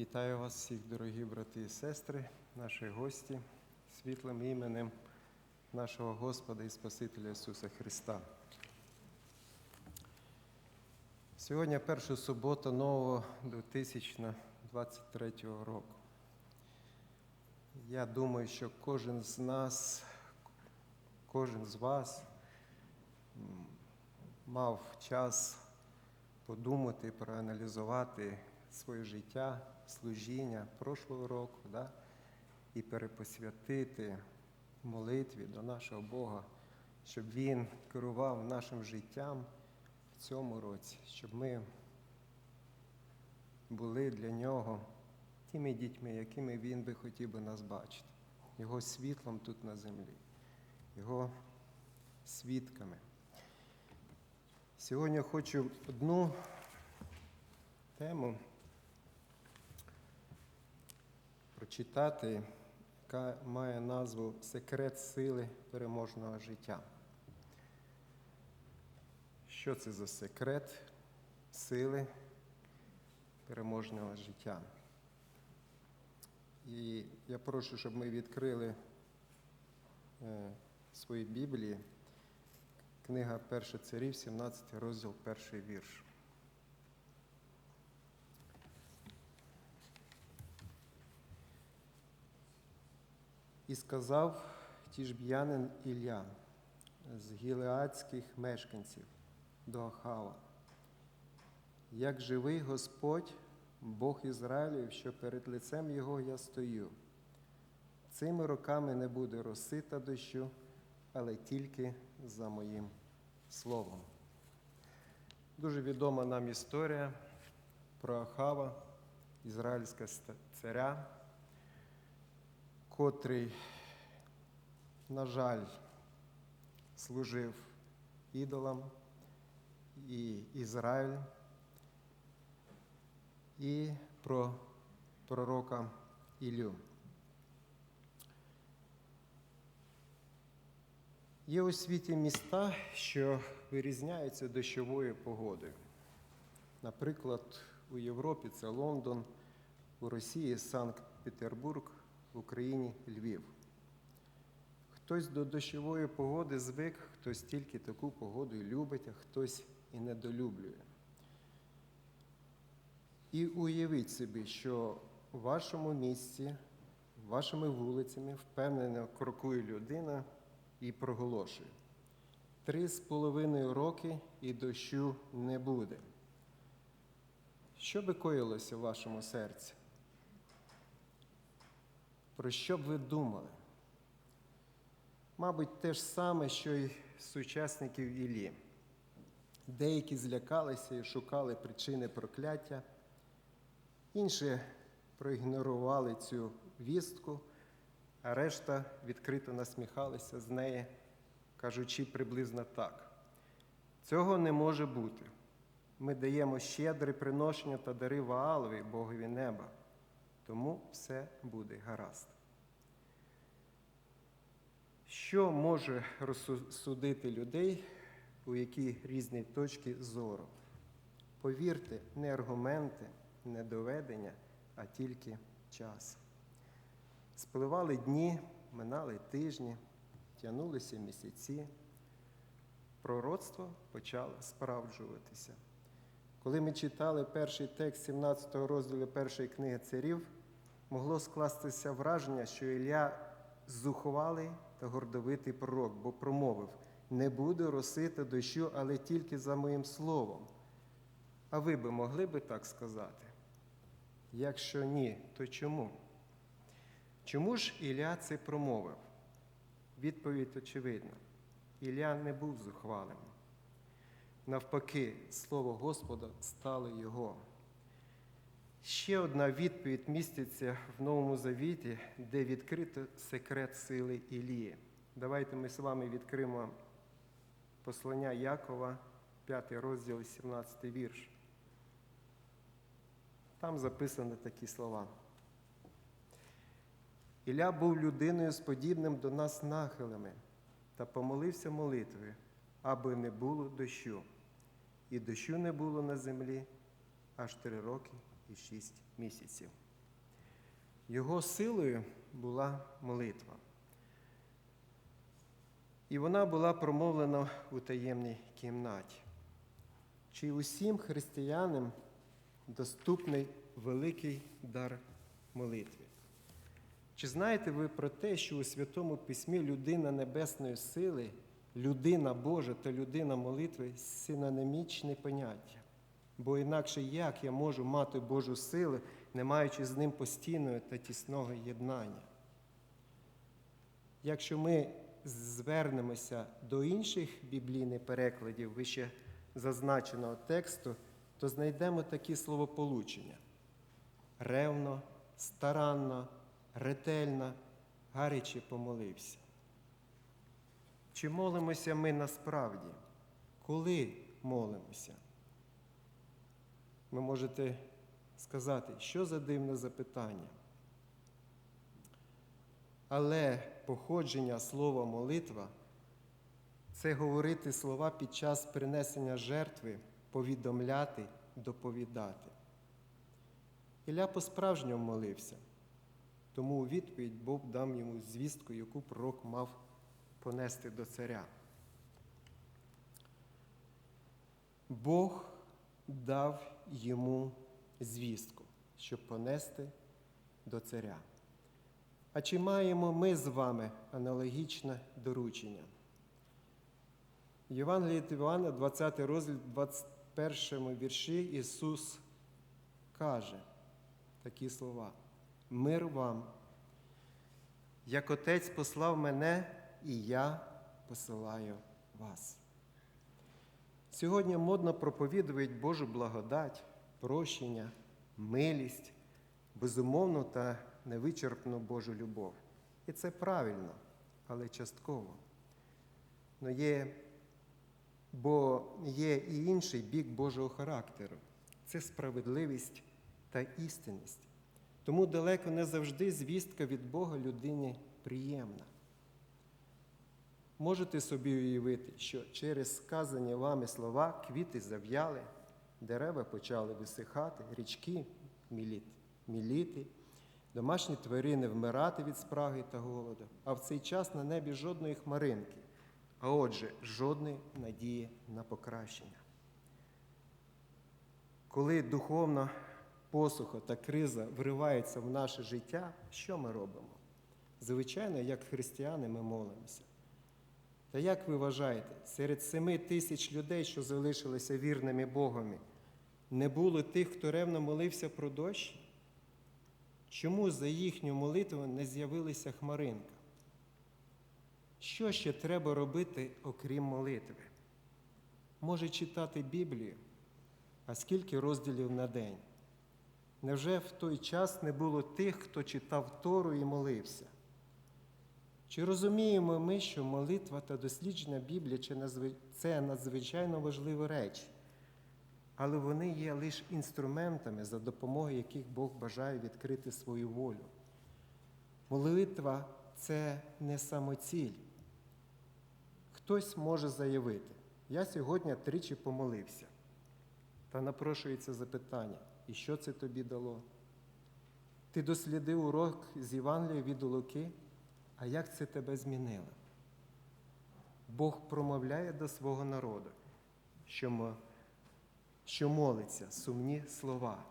Вітаю вас всіх, дорогі брати і сестри, наші гості, світлим іменем нашого Господа і Спасителя Ісуса Христа. Сьогодні перша субота нового 2023 року. Я думаю, що кожен з нас, кожен з вас мав час подумати, проаналізувати своє життя, служіння прошлого року, да? і перепосвятити молитві до нашого Бога, щоб Він керував нашим життям в цьому році, щоб ми були для Нього тими дітьми, якими Він би хотів би нас бачити, Його світлом тут на землі, Його свідками. Сьогодні хочу одну тему прочитати, яка має назву Секрет сили переможного життя. Що це за секрет сили переможного життя? І я прошу, щоб ми відкрили е, свої Біблії. Книга Перша царів, 17 розділ, перший вірш. І сказав тіжб'янин Ілля з гілеадських мешканців до Ахава, як живий Господь, Бог Ізраїлів, що перед лицем Його я стою. Цими роками не буде роси та дощу, але тільки за моїм словом. Дуже відома нам історія про Ахава, ізраїльського ста- царя, котрий, на жаль, служив ідолам і Ізраїль, і про пророка Ілю. Є у світі міста, що вирізняються дощовою погодою. Наприклад, у Європі це Лондон, у Росії Санкт-Петербург, в Україні Львів. Хтось до дощової погоди звик, хтось тільки таку погоду і любить, а хтось і недолюблює. І уявіть собі, що у вашому місці, вашими вулицями впевнено крокує людина і проголошує. Три з половиною роки і дощу не буде. Що би коїлося в вашому серці? Про що б ви думали? Мабуть, те ж саме, що й сучасників Іллі. Деякі злякалися і шукали причини прокляття, інші проігнорували цю вістку, а решта відкрито насміхалися з неї, кажучи приблизно так. Цього не може бути. Ми даємо щедре приношення та дари Ваалові, Богові неба, тому все буде гаразд. Що може розсудити людей, у які різні точки зору? Повірте, не аргументи, не доведення, а тільки час. Спливали дні, минали тижні, тягнулися місяці. Пророцтво почало справджуватися. Коли ми читали перший текст 17 розділу першої книги царів, могло скластися враження, що Ілля зухвалий та гордовитий пророк, бо промовив: не буду росити дощу, але тільки за моїм словом. А ви би могли би так сказати? Якщо ні, то чому? Чому ж Ілля це промовив? Відповідь очевидна. Ілля не був зухвалим. Навпаки, слово Господа стало його. Ще одна відповідь міститься в Новому Завіті, де відкрито секрет сили Ілії. Давайте ми з вами відкриємо послання Якова, 5 розділ, 17 вірш. Там записані такі слова. Ілля був людиною з подібним до нас нахилами та помолився молитвою, аби не було дощу. І дощу не було на землі аж три роки і шість місяців. Його силою була молитва. І вона була промовлена у таємній кімнаті. Чи усім християнам доступний великий дар молитви? Чи знаєте ви про те, що у Святому Письмі людина небесної сили, людина Божа та людина молитви синонімічне поняття? Бо інакше як я можу мати Божу силу, не маючи з ним постійного та тісного єднання? Якщо ми звернемося до інших біблійних перекладів вище зазначеного тексту, то знайдемо такі словополучення: ревно, старанно, ретельно, гаряче помолився. Чи молимося ми насправді? Коли молимося? Ви можете сказати, що за дивне запитання. Але походження слова молитва це говорити слова під час принесення жертви, повідомляти, доповідати. Ілля по-справжньому молився, тому у відповідь Бог дав йому звістку, яку пророк мав понести до царя. Бог дав йому звістку, щоб понести до царя. А чи маємо ми з вами аналогічне доручення? Від Івана, 20 розділ, 21 вірші Ісус каже такі слова: Мир вам, як Отець послав мене, і я посилаю вас. Сьогодні модно проповідують Божу благодать, прощення, милість, безумовну та невичерпну Божу любов. І це правильно, але частково. Но є, бо є і інший бік Божого характеру це справедливість та істинність. Тому далеко не завжди звістка від Бога людині приємна. Можете собі уявити, що через сказані вами слова квіти зав'яли, дерева почали висихати, річки міліти, домашні тварини вмирати від спраги та голоду, а в цей час на небі жодної хмаринки, а отже, жодної надії на покращення. Коли духовна посуха та криза вриваються в наше життя, що ми робимо? Звичайно, як християни, ми молимося. Та як ви вважаєте, серед семи тисяч людей, що залишилися вірними Богові, не було тих, хто ревно молився про дощ? Чому за їхню молитву не з'явилася хмаринка? Що ще треба робити, окрім молитви? Може читати Біблію, а скільки розділів на день? Невже в той час не було тих, хто читав Тору і молився? Чи розуміємо ми, що молитва та дослідження Біблії це надзвичайно важливі речі, але вони є лише інструментами, за допомогою яких Бог бажає відкрити свою волю. Молитва це не самоціль. Хтось може заявити, я сьогодні тричі помолився. Та напрошується запитання, і що це тобі дало? Ти дослідив урок з Євангелія від Луки? А як це тебе змінило? Бог промовляє до свого народу, що молиться сумні слова.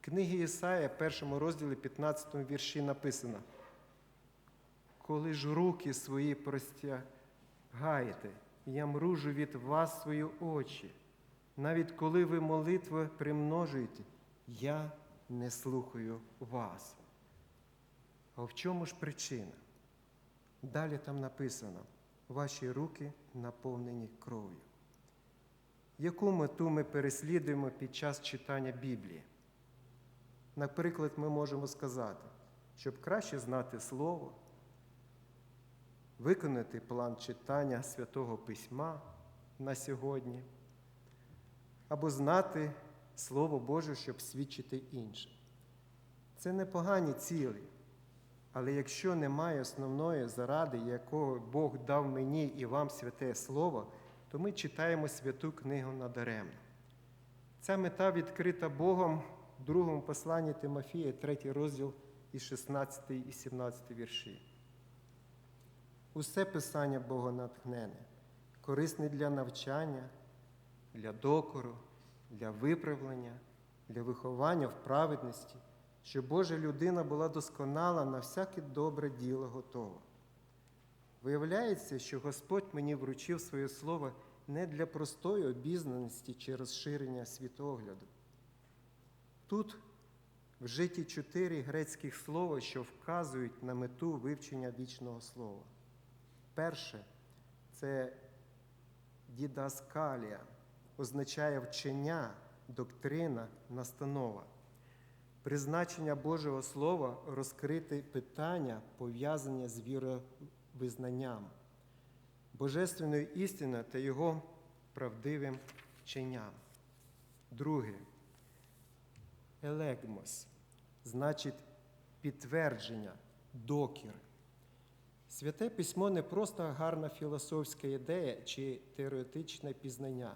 Книги Ісаїя, першому розділі 15 вірші написано: Коли ж руки свої простягаєте, я мружу від вас свої очі, навіть коли ви молитви примножуєте, я не слухаю вас. А в чому ж причина? Далі там написано, ваші руки наповнені кров'ю. Яку мету ми переслідуємо під час читання Біблії? Наприклад, ми можемо сказати, щоб краще знати Слово, виконати план читання Святого Письма на сьогодні, або знати Слово Боже, щоб свідчити іншим. Це непогані цілі. Але якщо немає основної заради, якого Бог дав мені і вам святе Слово, то ми читаємо святу книгу надаремно. Ця мета відкрита Богом в другому посланні Тимофія, третій розділ і 16 і 17 вірші. Усе писання богонатхнене, корисне для навчання, для докору, для виправлення, для виховання в праведності, щоб Божа людина була досконала на всяке добре діло готова. Виявляється, що Господь мені вручив своє слово не для простої обізнаності чи розширення світогляду. Тут вжиті чотири грецьких слова, що вказують на мету вивчення вічного слова. Перше це дідаскалія, означає вчення, доктрина, настанова. Призначення Божого Слова розкрити питання, пов'язані з віровизнанням, божественною істиною та його правдивим вченням. Друге елегмос, значить підтвердження, докір. Святе письмо не просто гарна філософська ідея чи теоретичне пізнання.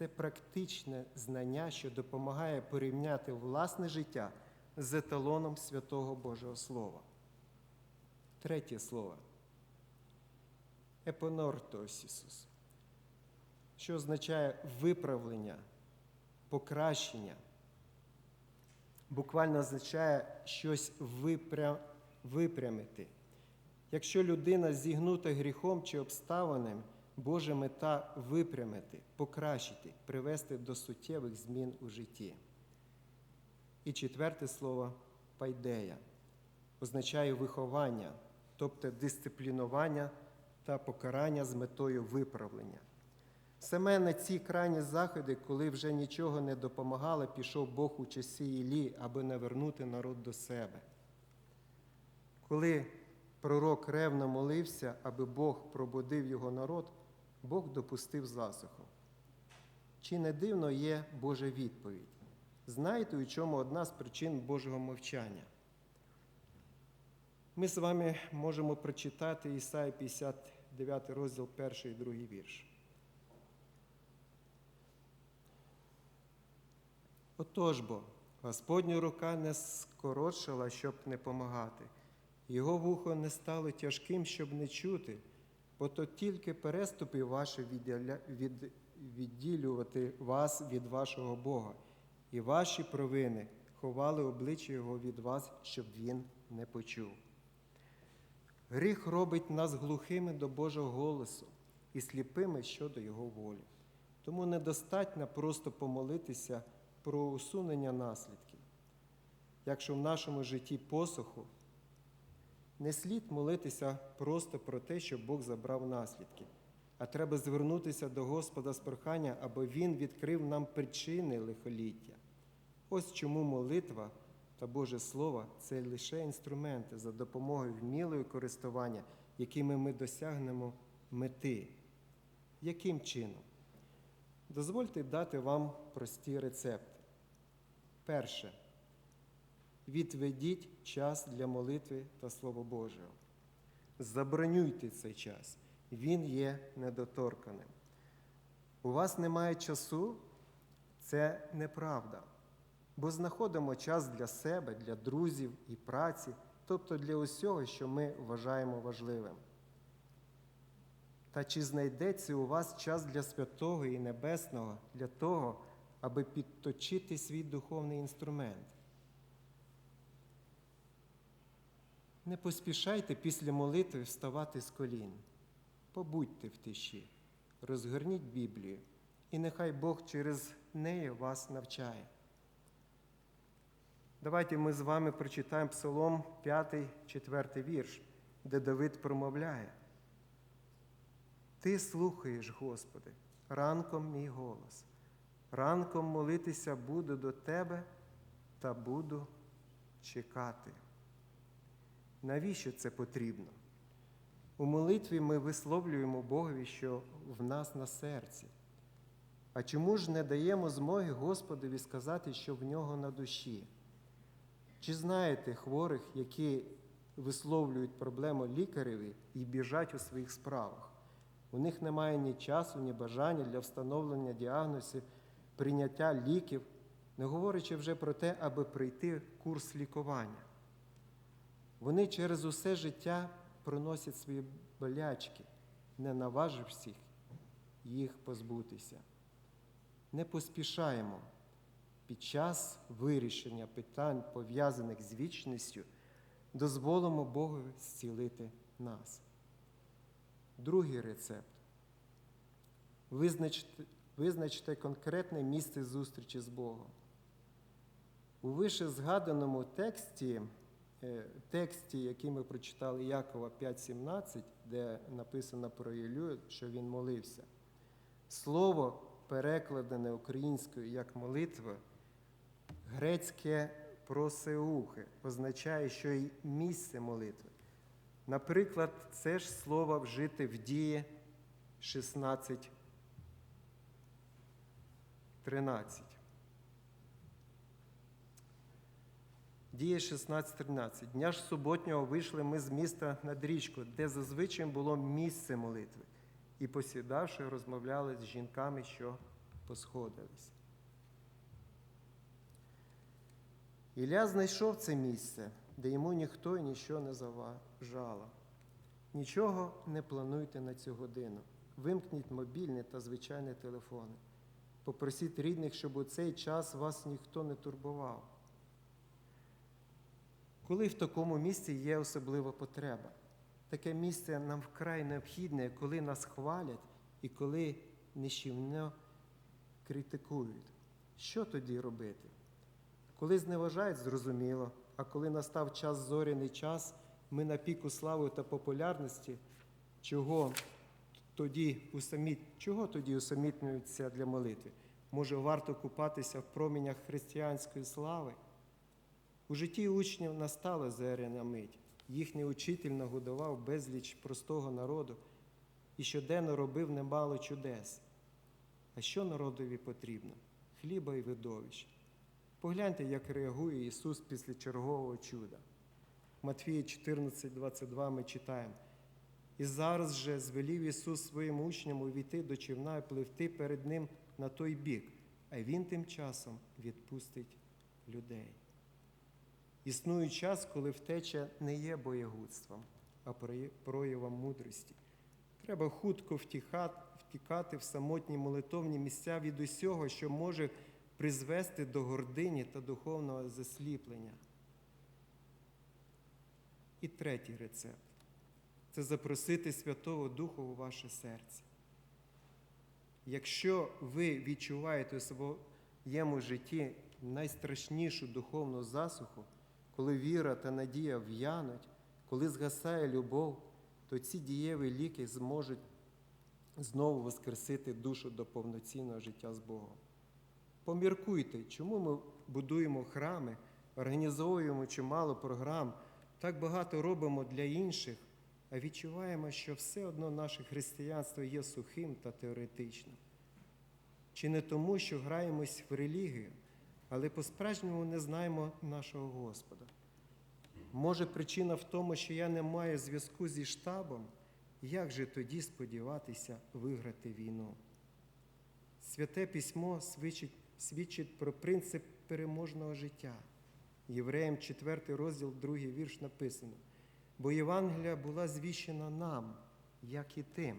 Це практичне знання, що допомагає порівняти власне життя з еталоном святого Божого Слова. Третє слово епонортосісус, що означає виправлення, покращення. Буквально означає щось випря... випрямити. Якщо людина зігнута гріхом чи обставинами, Божа мета випрямити, покращити, привести до суттєвих змін у житті. І четверте слово пайдея означає виховання, тобто дисциплінування та покарання з метою виправлення. Саме на ці крайні заходи, коли вже нічого не допомагало, пішов Бог у часі Іллі, аби навернути народ до себе. Коли пророк ревно молився, аби Бог пробудив його народ, Бог допустив засуху. Чи не дивно є Божа відповідь? Знаєте, у чому одна з причин Божого мовчання? Ми з вами можемо прочитати Ісаї 59 розділ, перший і другий вірш. Отож бо, Господня рука не скоротшила, щоб не помагати, його вухо не стало тяжким, щоб не чути, бо то тільки переступи ваші від... відділювати вас від вашого Бога, і ваші провини ховали обличчя Його від вас, щоб Він не почув. Гріх робить нас глухими до Божого голосу і сліпими щодо Його волі. Тому недостатньо просто помолитися про усунення наслідків. Якщо в нашому житті посуху, не слід молитися просто про те, щоб Бог забрав наслідки, а треба звернутися до Господа з прохання, аби Він відкрив нам причини лихоліття. Ось чому молитва та Боже Слово це лише інструменти за допомогою вмілої користування, якими ми досягнемо мети. Яким чином? Дозвольте дати вам прості рецепти. Перше. Відведіть час для молитви та Слова Божого. Забронюйте цей час. Він є недоторканим. У вас немає часу, це неправда. Бо знаходимо час для себе, для друзів і праці, тобто для усього, що ми вважаємо важливим. Та чи знайдеться у вас час для святого і небесного для того, аби підточити свій духовний інструмент? Не поспішайте після молитви вставати з колін. Побудьте в тиші, розгорніть Біблію, і нехай Бог через неї вас навчає. Давайте ми з вами прочитаємо Псалом 5, 4 вірш, де Давид промовляє. Ти слухаєш, Господи, ранком мій голос. Ранком молитися буду до Тебе та буду чекати. Навіщо це потрібно? У молитві ми висловлюємо Богові, що в нас на серці. А чому ж не даємо змоги Господові сказати, що в нього на душі? Чи знаєте хворих, які висловлюють проблему лікареві і біжать у своїх справах? У них немає ні часу, ні бажання для встановлення діагнозів, прийняття ліків, не говорячи вже про те, аби пройти курс лікування. Вони через усе життя проносять свої болячки, не наважившись їх позбутися. Не поспішаємо під час вирішення питань, пов'язаних з вічністю, дозволимо Богу зцілити нас. Другий рецепт. Визначте, визначте конкретне місце зустрічі з Богом. У вище згаданому тексті, тексті, який ми прочитали Якова 5.17, де написано про Ілю, що він молився, слово, перекладене українською як молитва, грецьке просеухи, означає, що й місце молитви. Наприклад, це ж слово вжите в дії 16.13. Діє 16.13. Дня ж суботнього вийшли ми з міста над річку, де зазвичай було місце молитви, і посідавши, розмовляли з жінками, що посходились. Ілля знайшов це місце, де йому ніхто і нічого не заважало. Нічого не плануйте на цю годину. Вимкніть мобільні та звичайні телефони. Попросіть рідних, щоб у цей час вас ніхто не турбував. Коли в такому місці є особлива потреба, таке місце нам вкрай необхідне, коли нас хвалять і коли нищівно критикують. Що тоді робити? Коли зневажають, зрозуміло, а коли настав час зоряний час, ми на піку слави та популярності, чого тоді усаміт... чого тоді усамітнюються для молитви? Може, варто купатися в промінях християнської слави? У житті учнів настала зоряна мить. Їхній учитель нагодував безліч простого народу і щоденно робив немало чудес. А що народові потрібно? Хліба і видовищ. Погляньте, як реагує Ісус після чергового чуда. Матфія 14, 22 ми читаємо. І зараз же звелів Ісус своїм учням увійти до човна і пливти перед Ним на той бік, а Він тим часом відпустить людей. Існує час, коли втеча не є боєгудством, а проявом мудрості. Треба хутко втікати в самотні молитовні місця від усього, що може призвести до гордині та духовного засліплення. І третій рецепт це запросити Святого Духа у ваше серце. Якщо ви відчуваєте у своєму житті найстрашнішу духовну засуху, коли віра та надія в'януть, коли згасає любов, то ці дієві ліки зможуть знову воскресити душу до повноцінного життя з Богом. Поміркуйте, чому ми будуємо храми, організовуємо чимало програм, так багато робимо для інших, а відчуваємо, що все одно наше християнство є сухим та теоретичним. Чи не тому, що граємось в релігію, але по-справжньому не знаємо нашого Господа. Може, причина в тому, що я не маю зв'язку зі штабом, як же тоді сподіватися виграти війну? Святе письмо свідчить, свідчить про принцип переможного життя. Євреям 4 розділ, 2 вірш написано. Бо Євангелія була звіщена нам, як і тим,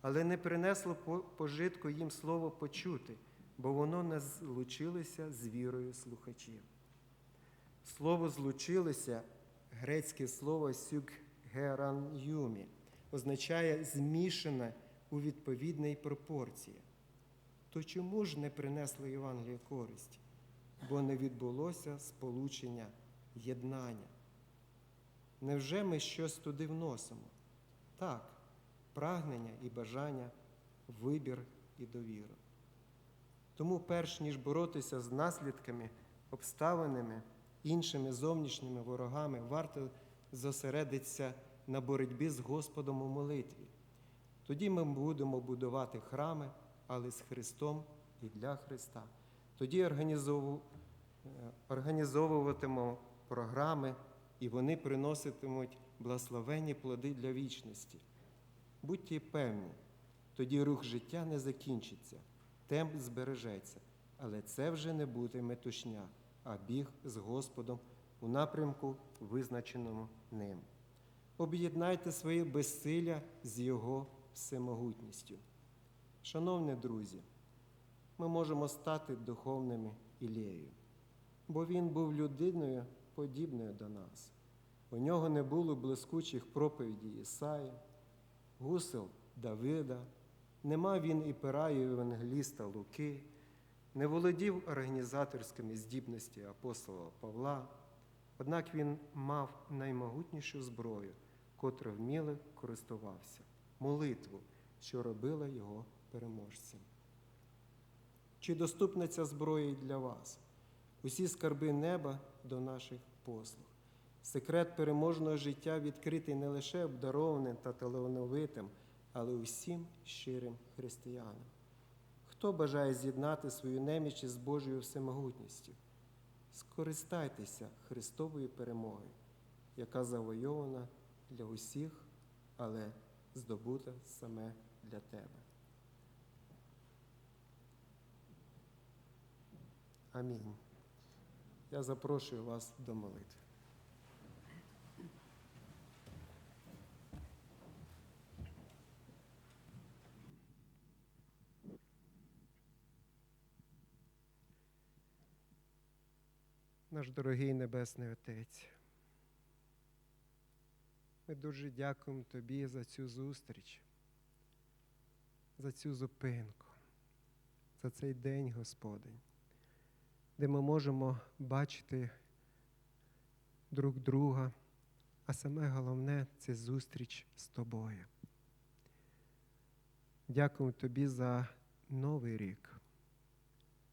але не принесло пожитку їм слово почути, бо воно не злучилося з вірою слухачів. Слово злучилося, грецьке слово сюкгеран'юмі, означає змішане у відповідній пропорції. То чому ж не принесло Євангелія користь? Бо не відбулося сполучення, єднання. Невже ми щось туди вносимо? Так, прагнення і бажання, вибір і довіру. Тому, перш ніж боротися з наслідками, обставинами, іншими зовнішніми ворогами, варто зосередитися на боротьбі з Господом у молитві. Тоді ми будемо будувати храми, але з Христом і для Христа. Тоді організовуватимемо програми, і вони приноситимуть благословенні плоди для вічності. Будьте певні, тоді рух життя не закінчиться, темп збережеться, але це вже не буде метушня, а біг з Господом у напрямку, визначеному ним. Об'єднайте своє безсилля з Його всемогутністю. Шановні друзі, ми можемо стати духовними Ілеєю, бо він був людиною, подібною до нас. У нього не було блискучих проповідей Ісаї, гусел Давида, нема він і пера Євангеліста Луки, не володів організаторськими здібності апостола Павла, однак він мав наймогутнішу зброю, котра вміло користувався, молитву, що робила його переможцем. Чи доступна ця зброя і для вас? Усі скарби неба до наших послуг. Секрет переможного життя відкритий не лише обдарованим та талановитим, але усім щирим християнам. Хто бажає з'єднати свою неміч із Божою всемогутністю? Скористайтеся Христовою перемогою, яка завойована для усіх, але здобута саме для тебе. Амінь. Я запрошую вас до молитви. Наш дорогий Небесний Отець, ми дуже дякуємо Тобі за цю зустріч, за цю зупинку, за цей день, Господень, де ми можемо бачити друг друга, а саме головне це зустріч з Тобою. Дякуємо Тобі за новий рік,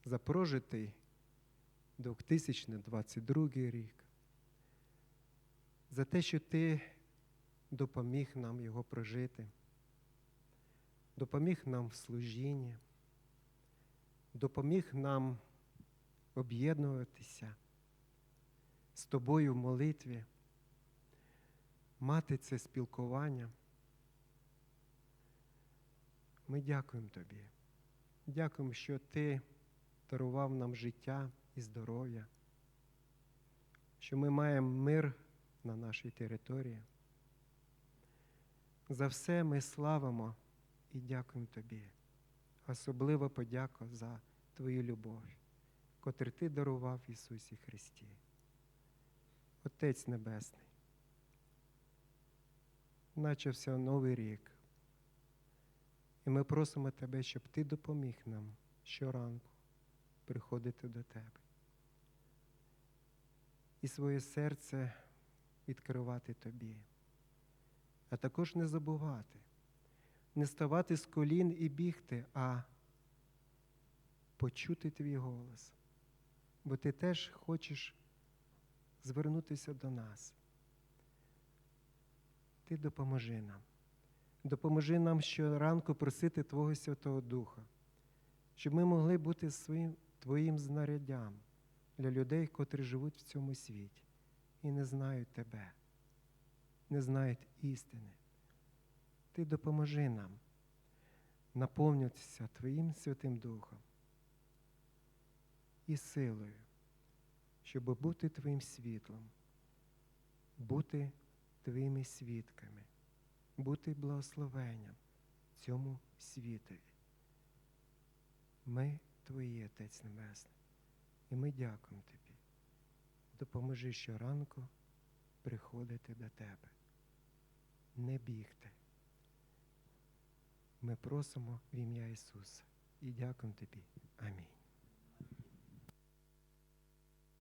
за прожитий 2022 рік, за те, що ти допоміг нам його прожити, допоміг нам в служінні, допоміг нам об'єднуватися з тобою в молитві, мати це спілкування. Ми дякуємо тобі. Дякуємо, що ти дарував нам життя і здоров'я, що ми маємо мир на нашій території. За все ми славимо і дякуємо Тобі. Особливо подяка за Твою любов, котру Ти дарував Ісусі Христі. Отець Небесний, начався новий рік. І ми просимо Тебе, щоб Ти допоміг нам щоранку приходити до Тебе. І своє серце відкривати Тобі. А також не забувати, не ставати з колін і бігти, а почути твій голос. Бо ти теж хочеш звернутися до нас. Ти допоможи нам. Допоможи нам щоранку просити Твого Святого Духа, щоб ми могли бути своїм Твоїм знаряддям для людей, котрі живуть в цьому світі і не знають Тебе, не знають істини. Ти допоможи нам наповнитися Твоїм Святим Духом і силою, щоб бути Твоїм світлом, бути Твоїми свідками, бути благословенням цьому світові. Ми Твої, Отець Небесний, і ми дякуємо Тобі. Допоможи щоранку приходити до Тебе, не бігти. Ми просимо в ім'я Ісуса і дякуємо Тобі. Амінь.